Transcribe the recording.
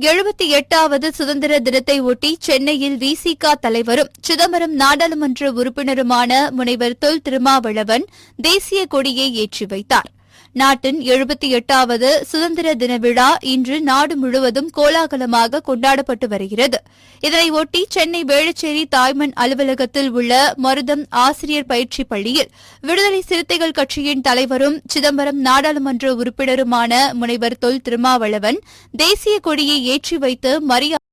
எழுபத்தி எட்டாவது சுதந்திர தினத்தை ஒட்டி சென்னையில் விசிக தலைவரும் சிதம்பரம் நாடாளுமன்ற உறுப்பினருமான முனைவர் தொல் திருமாவளவன் தேசிய கொடியை ஏற்றி வைத்தார். நாட்டின் எழுபத்தி எட்டாவது சுதந்திர தின விழா இன்று நாடு முழுவதும் கோலாகலமாக கொண்டாடப்பட்டு வருகிறது. இதனையொட்டி சென்னை வேளச்சேரி தாய்மண் அலுவலகத்தில் உள்ள மருதம் ஆசிரியர் பயிற்சி பள்ளியில் விடுதலை சிறுத்தைகள் கட்சியின் தலைவரும் சிதம்பரம் நாடாளுமன்ற உறுப்பினருமான முனைவர் தொல் திருமாவளவன் தேசிய கொடியை ஏற்றி வைத்து மரியாதை